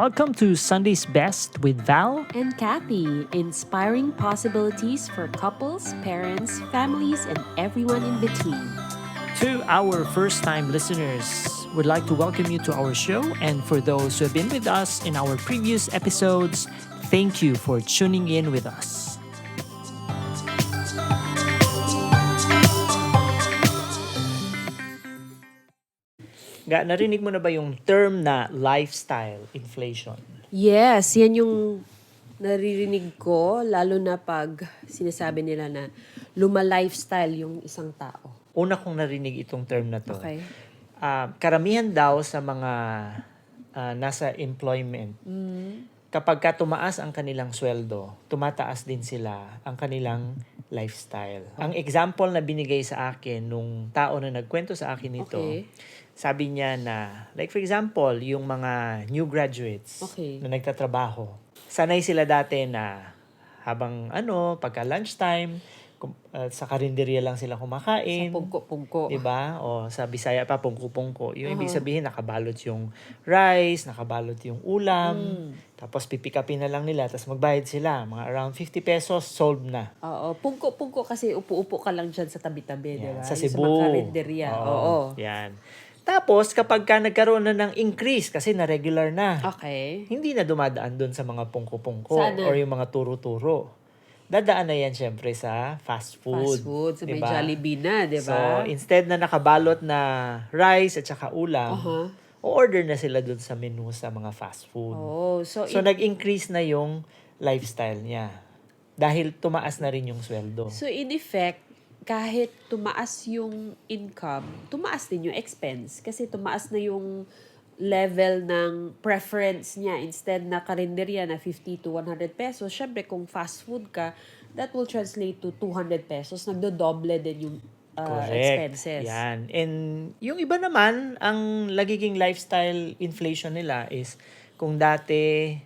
Welcome to Sunday's Best with Val. and Kathy, inspiring possibilities for couples, parents, families, and everyone in between. To our first time listeners, we'd like to welcome you to our show. And for those who have been with us in our previous episodes, thank you for tuning in with us. Ga, narinig mo na ba yung term na lifestyle inflation? Yes, yan yung naririnig ko, lalo na pag sinasabi nila na luma-lifestyle yung isang tao. Una kong narinig itong term na to. Okay? Ah, karamihan daw sa mga ah, nasa employment, kapag ka tumaas ang kanilang sweldo, tumataas din sila ang kanilang lifestyle. Ang example na binigay sa akin nung tao na nagkwento sa akin ito, Okay. Sabi niya na, like for example, yung mga new graduates Okay. na nagtatrabaho, sanay sila dati na habang ano, pagka lunchtime, kum- ah, sa karinderya lang sila Sa kumakain. pungko-pungko. 'di ba? O sa Bisaya pa pungko-pungko. Yung ibig sabihin nakabalot yung rice, nakabalot yung ulam. Tapos pipikapin na lang nila tapos magbayad sila, mga around 50 pesos sold na. Oo, pungko-pungko kasi upo-upo ka lang dyan sa tabi-tabi, di Yan, ba? sa Yung Cebu. mga karinderya. Oo. Yan. Tapos kapag ka nagkaroon na ng increase kasi na regular na, Okay. hindi na dumadaan doon sa mga pungko-pungko Saan na? or yung mga turo-turo. Dadaan na yan syempre sa fast food. Fast food. So, may diba? Jollibee na, di So, ba? instead na nakabalot na rice at saka ulam, Uh-huh. o-order na sila dun sa menu sa mga fast food. Oh, so, So, in- nag-increase na yung lifestyle niya. Dahil tumaas na rin yung sweldo. So in effect, kahit tumaas yung income, tumaas din yung expense. Kasi tumaas na yung level ng preference niya. Instead na karinderya na 50 to 100 pesos, syempre kung fast food ka, that will translate to 200 pesos. Nagdodoble din yung uh, expenses. Yan. And yung iba naman, ang lagiging lifestyle inflation nila is kung dati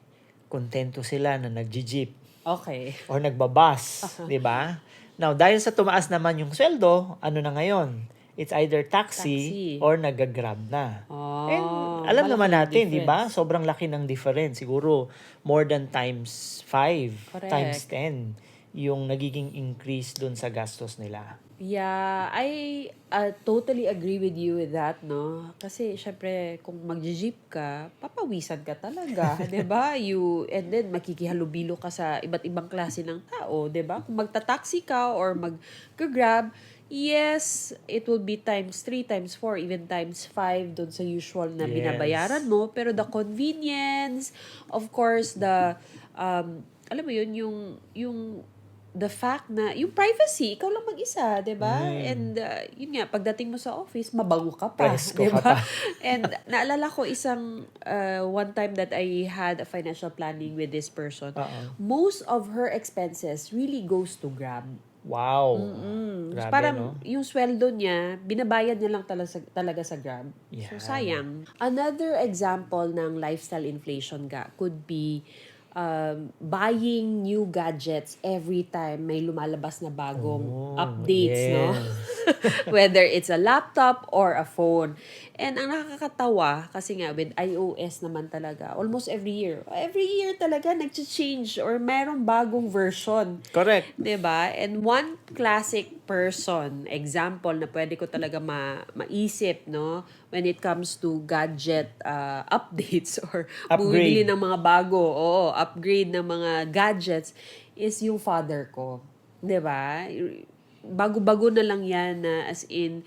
kontento sila na nag-jeep Okay. or nagbabas, Uh-huh. 'di ba? Now, dahil sa tumaas naman yung sweldo, ano na ngayon? It's either taxi, Taxi. or nag-grab na. Oh, And alam naman natin, 'di ba? Sobrang laki ng difference. Siguro more than times 5, Correct. times 10 yung nagiging increase dun sa gastos nila. Yeah, I uh, totally agree with you with that, no? Kasi syempre kung mag-jeep ka, papawisan ka talaga, 'di ba? You and then makikihalubilo ka sa iba't ibang klase ng tao, 'di ba? Kung magta-taxi ka or mag-grab, yes, it will be times 3, times 4, even times 5 doon sa usual na Yes. binabayaran mo, pero the convenience, of course, the um alam mo yun yung yung the fact na yung privacy, ikaw lang mag-isa, 'di ba? And uh, yun nga pagdating mo sa office, mabango ka pa, 'di ba? And naalala ko isang uh, one time that I had a financial planning with this person. Oo. Most of her expenses really goes to Grab. Wow. Mm. Grabe, Parang no? yung sweldo niya, binabayad niya lang talaga, talaga sa Grab. Yan. So, sayang. Another example ng lifestyle inflation ga could be um, buying new gadgets every time may lumalabas na bagong Oh, updates, no? yes. Whether it's a laptop or a phone. And ang nakakatawa, kasi nga with iOS naman talaga, almost every year, every year talaga nag-change or merong bagong version. Correct. ba? And one classic person, example na pwede ko talaga ma maisip, no? When it comes to gadget uh, updates or Upgrade. bumibili ng mga bago, oo, upgrade ng mga gadgets is yung father ko. ba? Bago-bago na lang yan na as in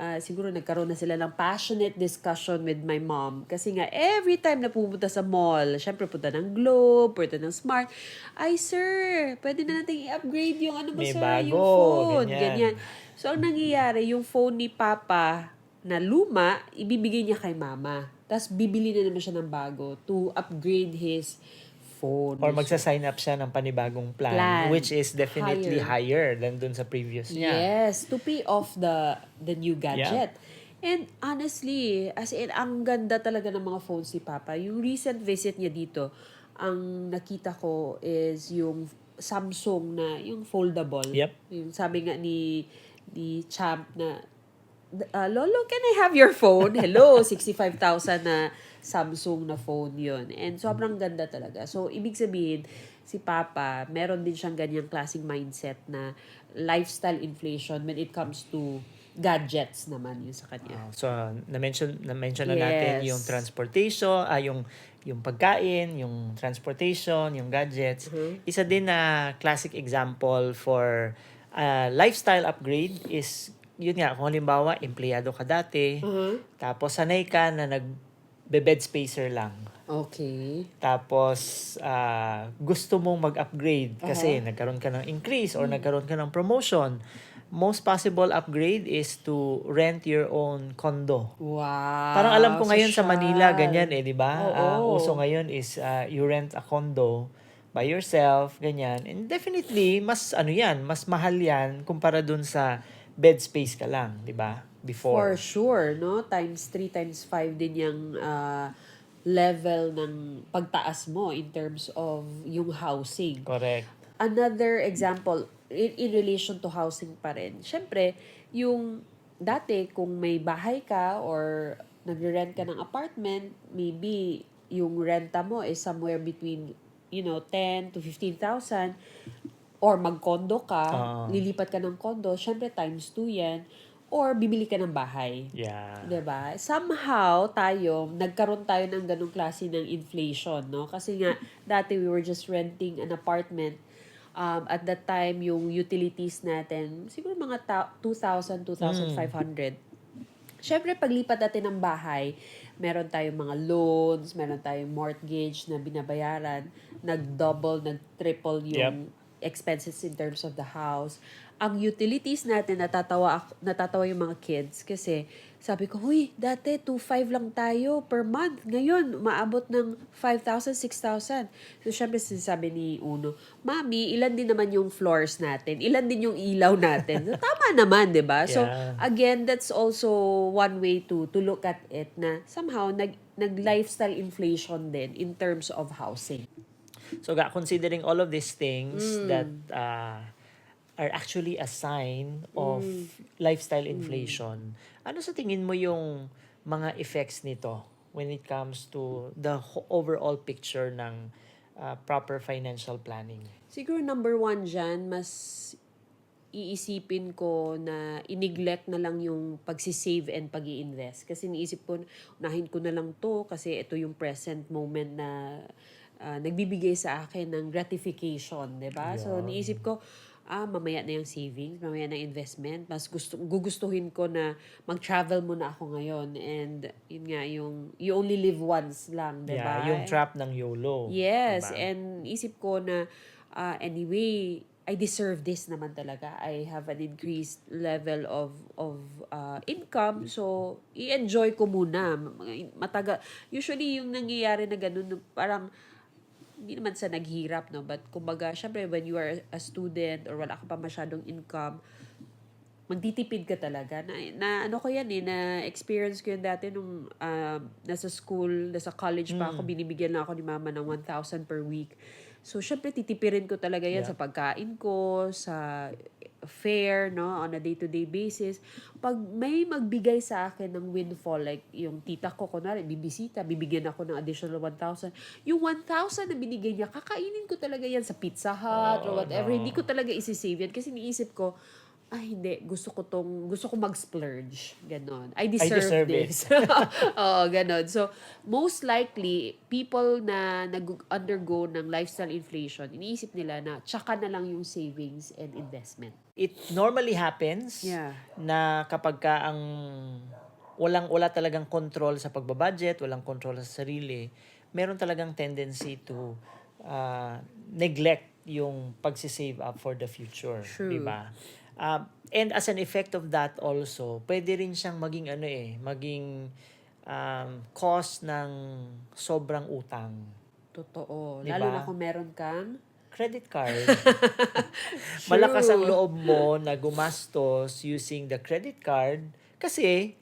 uh, siguro nagkaroon na sila ng passionate discussion with my mom. Kasi nga, every time na pumunta sa mall, syempre punta ng Globe, punta ng Smart, ay sir, pwede na natin i-upgrade yung ano ba May sir, bago, yung phone, ganyan. ganyan. So, ang nangyayari, yung phone ni Papa na luma, ibibigay niya kay Mama. Tapos, bibili na naman siya ng bago to upgrade his phone. Or magsa-sign up siya ng panibagong plan, Plan. which is definitely higher, than dun sa previous niya. Yes, to pay off the the new gadget. And honestly, as in, ang ganda talaga ng mga phones ni Papa. Yung recent visit niya dito, ang nakita ko is yung Samsung na, yung foldable. Yep. Yung sabi nga ni, ni Champ na, uh, Lolo, can I have your phone? Hello, 65,000 na Samsung na phone yun. And sobrang ganda talaga. So, ibig sabihin, si Papa, meron din siyang ganyang klaseng mindset na lifestyle inflation when it comes to gadgets naman yun sa kanya. Ah, so, na-mention, na-mention na natin Yes. yung transportation, ah, yung, yung pagkain, yung transportation, yung gadgets. Mm-hmm. Isa din na classic example for ah, lifestyle upgrade is, yun nga, kung halimbawa, empleyado ka dati, Mhm. tapos sanay ka na nag-bed spacer lang. Okay. Tapos, ah, gusto mong mag-upgrade kasi nagkaroon ka ng increase or nagkaroon ka ng promotion. Most possible upgrade is to rent your own condo. Wow. Parang alam ko ngayon sa social. Manila, ganyan eh, di ba? Ah, Oo. uso ngayon is ah, you rent a condo by yourself, ganyan. And definitely, mas ano yan, mas mahal yan kumpara dun sa bed space ka lang, di ba? For Before. sure, no? Times 3, times 5 din yung ah, level ng pagtaas mo in terms of yung housing. Correct. Another example, in, in relation to housing pa rin. Siyempre, yung dati, kung may bahay ka or nagre-rent ka ng apartment, maybe yung renta mo is somewhere between, you know, 10 to 15,000 or mag-condo ka, Ah. lilipat ka ng condo, syempre times 2 yan, or bibili ka ng bahay. Yeah. 'Di ba? Somehow tayo nagkaroon tayo ng ganung klase ng inflation, no? Kasi nga dati we were just renting an apartment um, at that time yung utilities natin siguro mga ta- 2,000 2,500. Syempre paglipat natin ng bahay, meron tayong mga loans, meron tayong mortgage na binabayaran, nag-double, nag-triple yung expenses in terms of the house. Ang utilities natin, natatawa, natatawa yung mga kids kasi sabi ko, huy, dati 2,500 lang tayo per month. Ngayon, maabot ng 5,000, 6,000. So, syempre, sinasabi ni Uno, Mami, ilan din naman yung floors natin? Ilan din yung ilaw natin? So, tama naman, di ba? So, Yeah. again, that's also one way to to look at it na somehow nag, nag-lifestyle inflation din in terms of housing. So, considering all of these things Mm. that uh, are actually a sign of lifestyle Mm. inflation, ano sa tingin mo yung mga effects nito when it comes to the overall picture ng uh, proper financial planning? Siguro number one dyan, mas iisipin ko na ineglect na lang yung pagsisave and pag invest Kasi niisip ko, unahin ko na lang to kasi ito yung present moment na ah, nagbibigay sa akin ng gratification, 'di ba? So Yeah. niisip ko, ah, mamaya na yung savings, mamaya na investment. Mas gusto, gugustuhin ko na mag-travel muna ako ngayon. And yun nga, yung you only live once lang, 'di ba? Yeah, yung trap ng YOLO. Yes, diba? and isip ko na ah, anyway, I deserve this naman talaga. I have an increased level of of uh, income, so i-enjoy ko muna. Mataga usually yung nangyayari na ganun parang hindi naman sa naghirap, no? But kumbaga, syempre, when you are a student or wala ka pa masyadong income, magtitipid ka talaga. Na, na ano ko yan eh, na experience ko yun dati nung um, nasa school, nasa college pa ako, binibigyan na ako ni mama ng 1,000 per week. So, syempre, titipirin ko talaga yan Yeah. sa pagkain ko, sa fare, no, on a day-to-day basis. Pag may magbigay sa akin ng windfall, like yung tita ko, kunwari, bibisita, bibigyan ako ng additional 1,000. Yung 1,000 na binigay niya, kakainin ko talaga yan sa Pizza Hut or Oh, whatever. no. Hindi ko talaga isi-save yan kasi niisip ko, ay hindi, gusto ko tong, gusto ko mag-splurge. Ganon. I deserve, deserve it. this. Oo, ganon. So, most likely, people na nag-undergo ng lifestyle inflation, iniisip nila na tsaka na lang yung savings and investment. It normally happens Yeah. na kapag ka ang walang wala talagang control sa pagbabudget, walang control sa sarili, meron talagang tendency to uh, neglect yung pagsisave up for the future, True. 'di ba? Uh, and as an effect of that also, pwede rin siyang maging ano eh, maging um, cause ng sobrang utang. Totoo. Diba? Lalo na kung meron kang Credit card. Malakas ang loob mo na gumastos using the credit card kasi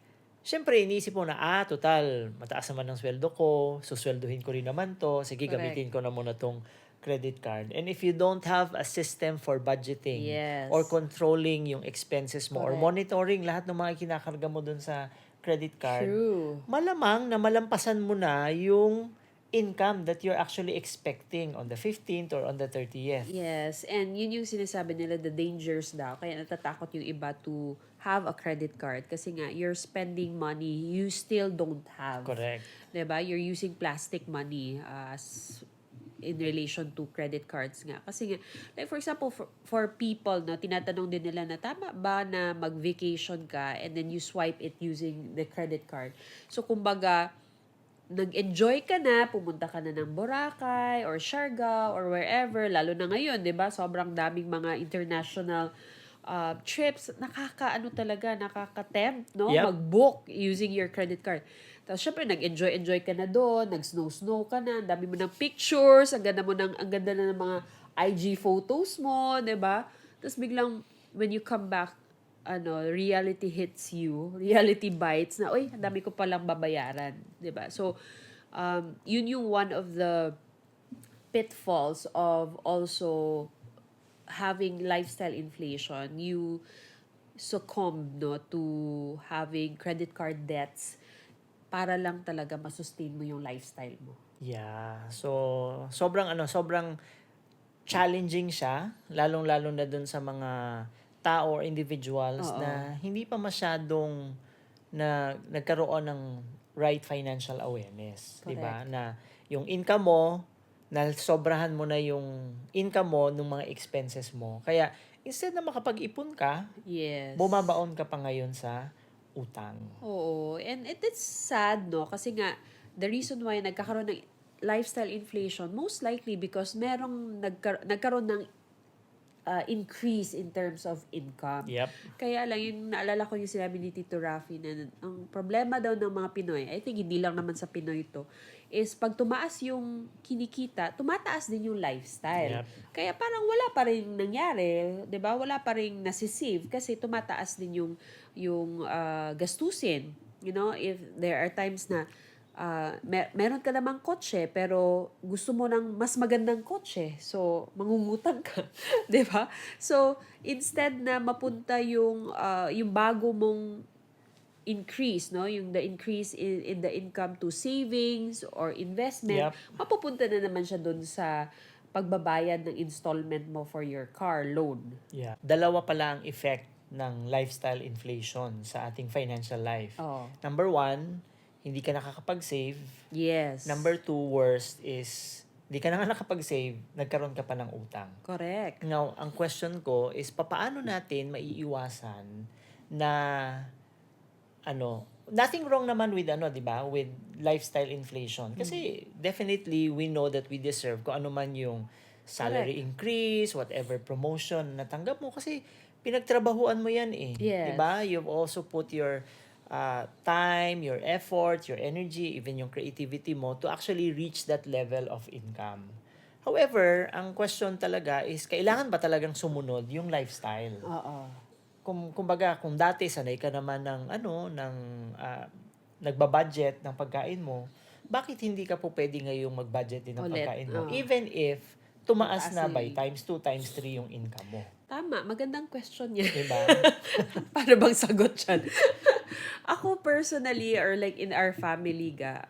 Siyempre, iniisip mo na, ah, total, mataas naman ang sweldo ko, susweldohin ko rin naman to, sige, Correct. gamitin ko na muna tong credit card. And if you don't have a system for budgeting Yes. or controlling yung expenses mo or Correct. monitoring lahat ng mga kinakarga mo dun sa credit card, True. malamang na malampasan mo na yung income that you're actually expecting on the 15th or on the 30th. Yes, and yun yung sinasabi nila, the dangers daw. Kaya natatakot yung iba to have a credit card. Kasi nga, you're spending money you still don't have. Correct. 'Di ba? You're using plastic money as in relation to credit cards nga. Kasi nga, like for example, for, for people na tinatanong din nila na tama ba na mag-vacation ka and then you swipe it using the credit card. So, kumbaga, nag-enjoy ka na, pumunta ka na ng Boracay or Siargao or wherever, lalo na ngayon, 'di ba? Sobrang daming mga international uh, trips, nakakaano talaga, nakaka-tempt, no? Yep. Mag-book using your credit card. Tapos syempre nag-enjoy-enjoy ka na doon, nag-snow-snow ka na, dami mo ng pictures, ang ganda mo ng ang ganda na ng mga IG photos mo, 'di ba? Tapos biglang when you come back, ano, reality hits you, reality bites na, oy, dami ko palang babayaran, 'di ba? So, um, yun yung one of the pitfalls of also having lifestyle inflation. You succumb no to having credit card debts para lang talaga masustain mo yung lifestyle mo. Yeah. So, sobrang ano, sobrang challenging siya, lalong-lalo na dun sa mga tao or individuals Oo. na hindi pa masyadong na nagkaroon ng right financial awareness, 'di ba? Na yung income mo na sobrahan mo na yung income mo ng mga expenses mo. Kaya instead na makapag-ipon ka, Yes. bumabaon ka pa ngayon sa utang. Oo. And it is sad, no? Kasi nga, the reason why nagkakaroon ng lifestyle inflation, most likely because merong nagkar- nagkaroon ng uh, increase in terms of income. Yep. Kaya lang, yung naalala ko yung sinabi ni Tito Rafi na ang problema daw ng mga Pinoy, I think hindi lang naman sa Pinoy to, is pag tumaas yung kinikita, tumataas din yung lifestyle. Yep. Kaya parang wala pa rin nangyari, 'di ba? Wala pa rin nasisave kasi tumataas din yung yung ah, gastusin. You know, if there are times na ah, mer- meron ka namang kotse pero gusto mo ng mas magandang kotse. So, mangungutang ka, 'di ba? So, instead na mapunta yung ah, yung bago mong increase, no? Yung the increase in, in the income to savings or investment, Yep. mapupunta na naman siya doon sa pagbabayad ng installment mo for your car loan. Yeah. Dalawa pala ang effect ng lifestyle inflation sa ating financial life. Oh. Number one, hindi ka nakakapag-save. Yes. Number two, worst is, hindi ka na nga nakapag-save, nagkaroon ka pa ng utang. Correct. Now, ang question ko is, papaano natin maiiwasan na, ano, nothing wrong naman with, ano, di ba, with lifestyle inflation. Kasi, definitely, we know that we deserve kung ano man yung salary increase, whatever promotion na tanggap mo. Kasi, pinagtrabahuan mo yan eh. Yes. Di ba? You've also put your uh, time, your effort, your energy, even yung creativity mo to actually reach that level of income. However, ang question talaga is, kailangan ba talagang sumunod yung lifestyle? Oo. Kung, kumbaga, kung dati sanay ka naman ng, ano, ng, uh, nagbabudget ng pagkain mo, bakit hindi ka po pwede ngayong mag-budget din ng Ulit, pagkain mo? oo. Even if, tumaas na by times 2, times 3 yung income mo. Tama, magandang question yan. Diba? Para bang sagot yan? ako personally, or like in our family ga,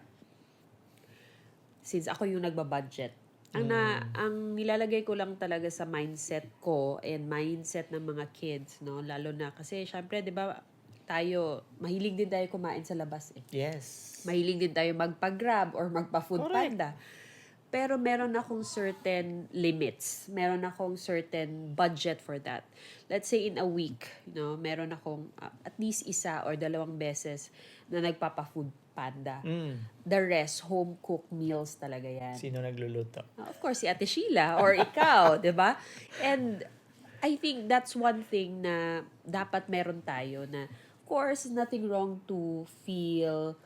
since ako yung nagbabudget, ang, na, ang nilalagay ko lang talaga sa mindset ko and mindset ng mga kids, no? Lalo na kasi, syempre, di ba, tayo, mahilig din tayo kumain sa labas eh. yes. Mahilig din tayo magpa-grab or magpa-food Correct. panda. Pero meron akong certain limits. Meron akong certain budget for that. Let's say in a week, you know, meron akong uh, at least isa or dalawang beses na nagpapa-food panda. Mm. The rest, home-cooked meals talaga yan. Sino nagluluto? Of course, si Ate Sheila or ikaw, 'di ba? And I think that's one thing na dapat meron tayo na of course, nothing wrong to feel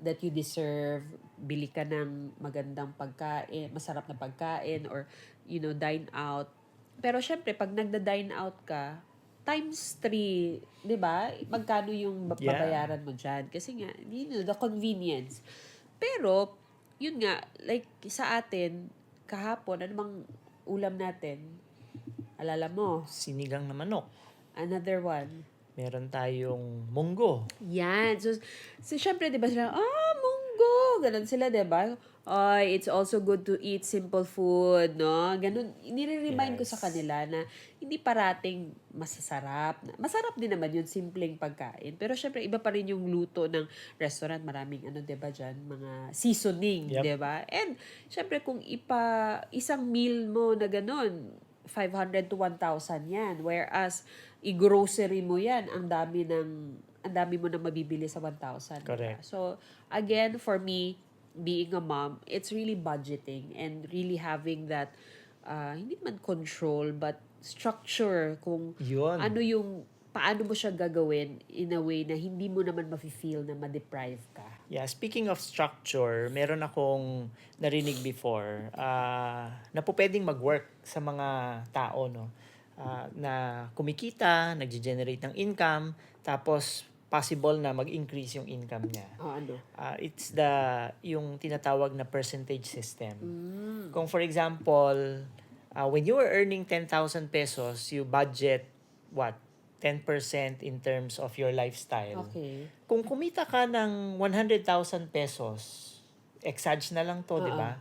that you deserve bili ka ng magandang pagkain, masarap na pagkain or you know, dine out. Pero syempre, pag nagda-dine out ka, times three, 'di ba? Magkano yung Yeah. babayaran mo diyan? Kasi nga, you know, the convenience. Pero yun nga, like sa atin, kahapon, ano bang ulam natin? Alala mo, Sinigang na manok. another one. Meron tayong munggo. Yan. So, so syempre, di ba sila, ah, munggo. Ganon sila, di ba? Ay, it's also good to eat simple food, no? Ganun, nire-remind ko sa Yes. kanila na hindi parating masasarap. Masarap din naman yun, simpleng pagkain. Pero syempre, iba pa rin yung luto ng restaurant. Maraming, ano, di ba dyan? Mga seasoning, Yep. di ba? And, syempre, kung ipa, isang meal mo na ganon, 500 to 1,000 yan. Whereas, i-grocery mo yan, ang dami ng ang dami mo na mabibili sa 1,000. diba? Correct. So, again, for me, being a mom, it's really budgeting and really having that, uh, hindi man control, but structure kung Yun. ano yung, paano mo siya gagawin in a way na hindi mo naman mafe-feel na ma-deprive ka. Yeah, speaking of structure, meron akong narinig before uh, na po pwedeng mag-work sa mga tao, no? Ah, na kumikita, nag-generate ng income, tapos possible na mag-increase yung income niya. O ano? Ah, it's the yung tinatawag na percentage system. Mm. Kung for example, uh, when you were earning 10,000 pesos, you budget what? 10% in terms of your lifestyle. Okay. Kung kumita ka ng 100,000 pesos, exage na lang to, di ba?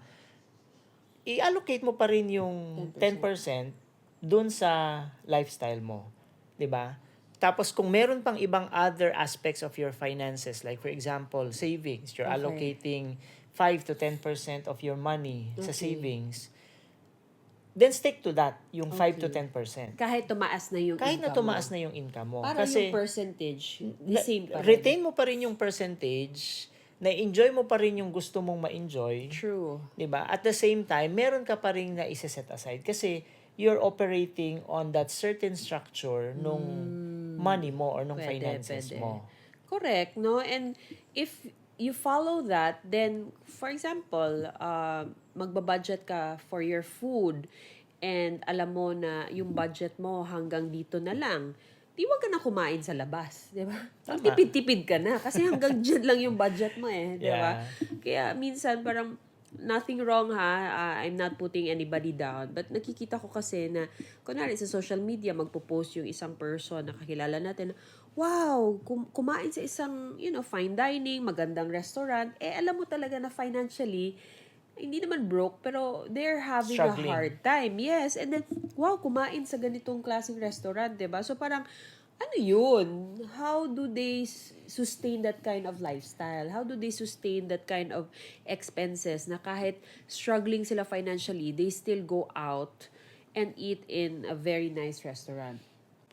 I-allocate mo pa rin yung 10%, dun sa lifestyle mo, di ba? Tapos kung meron pang ibang other aspects of your finances, like for example, savings, you're Okay. allocating 5 to 10% of your money sa Okay. savings, then stick to that, yung 5 to 10%. Kahit tumaas na yung Kahit na income tumaas mo. na yung income mo. Para kasi, yung percentage, the na- same pa rin. retain mo pa rin yung percentage, na-enjoy mo pa rin yung gusto mong ma-enjoy, True. 'di ba? At the same time, meron ka pa rin na isa-set aside kasi you're operating on that certain structure nung money mo or nung Hmm. Pwede, finances pwede. mo. Correct, no? And if you follow that, then, for example, uh, magbabudget ka for your food and alam mo na yung budget mo hanggang dito na lang, di wag ka na kumain sa labas, di ba? Tipid-tipid ka na kasi hanggang dyan lang yung budget mo eh, di ba? Kaya minsan parang nothing wrong ha, uh, I'm not putting anybody down, but nakikita ko kasi na, kunwari sa social media, magpo-post yung isang person na kakilala natin, wow, kum- kumain sa isang, you know, fine dining, magandang restaurant, eh alam mo talaga na financially, hindi naman broke, pero they're having Struggling. a hard time. Yes, and then, wow, kumain sa ganitong klaseng restaurant, 'di ba So parang, ano yun? How do they sustain that kind of lifestyle? How do they sustain that kind of expenses na kahit struggling sila financially, they still go out and eat in a very nice restaurant?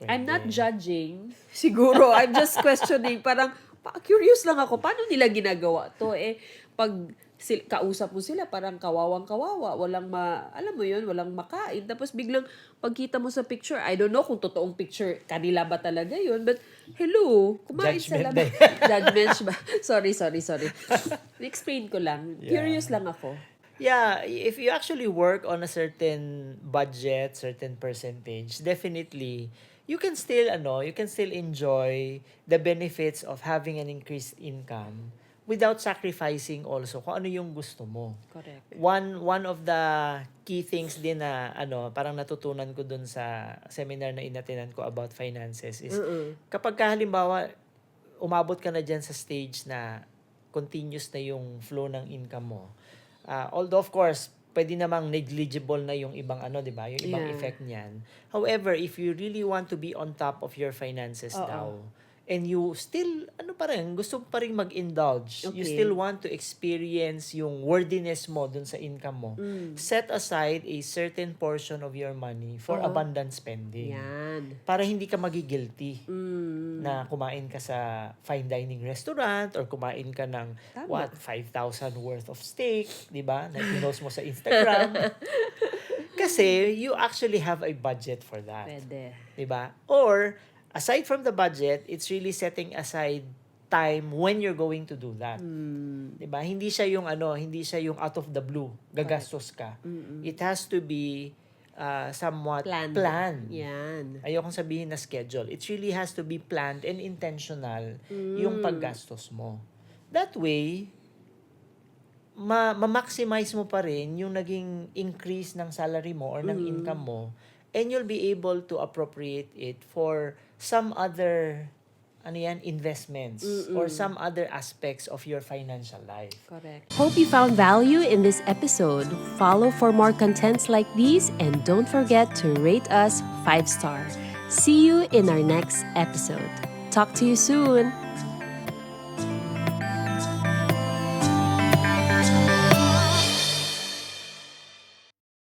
I'm not judging. Siguro, I'm just questioning. Parang, pa- curious lang ako, paano nila ginagawa to? Eh, pag sil- kausap mo sila, parang kawawang kawawa. Walang ma, alam mo yun, walang makain. Tapos biglang, pagkita mo sa picture, I don't know kung totoong picture, kanila ba talaga yun? But, hello, kumain sa Judgment labas. Judgment ba? sorry, sorry, sorry. Explain ko lang. Curious lang ako. Yeah, if you actually work on a certain budget, certain percentage, definitely you can still ano, you can still enjoy the benefits of having an increased income without sacrificing also kung ano yung gusto mo. Correct. One one of the key things din na ano, parang natutunan ko dun sa seminar na inatinan ko about finances is Mm-mm. kapag ka, halimbawa umabot ka na dyan sa stage na continuous na yung flow ng income mo. Ah, although of course, pwede namang negligible na yung ibang ano, 'di ba? Yung ibang Yeah. effect niyan. However, if you really want to be on top of your finances Oo. daw, and you still ano pa rin, gusto pa rin mag-indulge. You Okay. still want to experience yung worthiness mo dun sa income mo. Mm. Set aside a certain portion of your money for Oo. abundant spending. Yan. Para hindi ka magigilty Mm. na kumain ka sa fine dining restaurant or kumain ka ng Tama. what 5,000 worth of steak, 'di ba? Na pinost mo sa Instagram. Kasi you actually have a budget for that, Pwede. 'di ba? Or aside from the budget, it's really setting aside time when you're going to do that. Mm. 'Di ba? Hindi siya yung ano, hindi siya yung out of the blue, gagastos ka. Mm-mm. It has to be uh, somewhat Planned. planned. Yan. Ayokong sabihin na schedule. It really has to be planned and intentional yung paggastos mo. That way, ma- ma-maximize mo pa rin yung naging increase ng salary mo or ng income mo and you'll be able to appropriate it for some other ano yan, investments or some other aspects of your financial life. Correct. Hope you found value in this episode. Follow for more contents like these and don't forget to rate us 5 star. See you in our next episode. Talk to you soon.